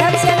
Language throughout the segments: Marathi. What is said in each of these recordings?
ध्यान शाहीर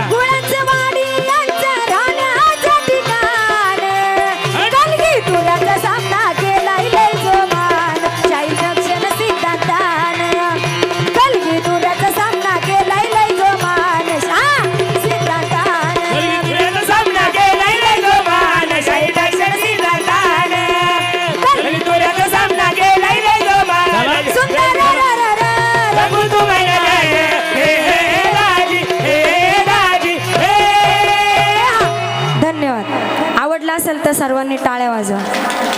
सर्वांनी टाळ्या वाजवा.